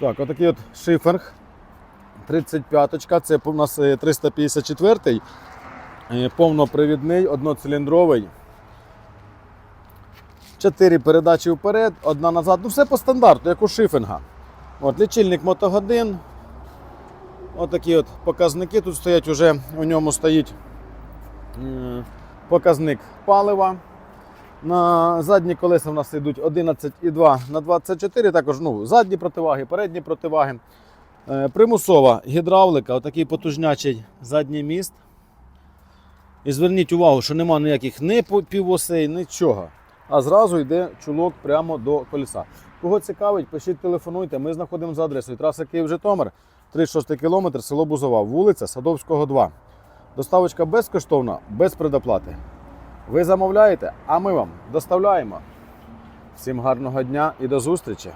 Так, отакий от шиферг. 35-ка, це у нас е, 354-й, е, повнопривідний, одноциліндровий. Чотири передачі вперед, одна назад. Ну все по стандарту, як у шифінга. От, лічильник мотогодин. Отакі от показники тут стоять, уже у ньому стоїть показник палива. На задні колеса в нас йдуть 11,2 на 24, також ну, задні противаги, передні противаги. Е, Примусова гідравлика, отакий потужнячий задній міст. І зверніть увагу, що нема ніяких ні півосей, нічого. А зразу йде чулок прямо до колеса. Кого цікавить, пишіть, телефонуйте. Ми знаходимо за адресою траса Київ-Житомир, 36 кілометр, село Бузова, вулиця Садовського, 2. Доставочка безкоштовна, без предоплати. Ви замовляєте, а ми вам доставляємо. Всім гарного дня і до зустрічі!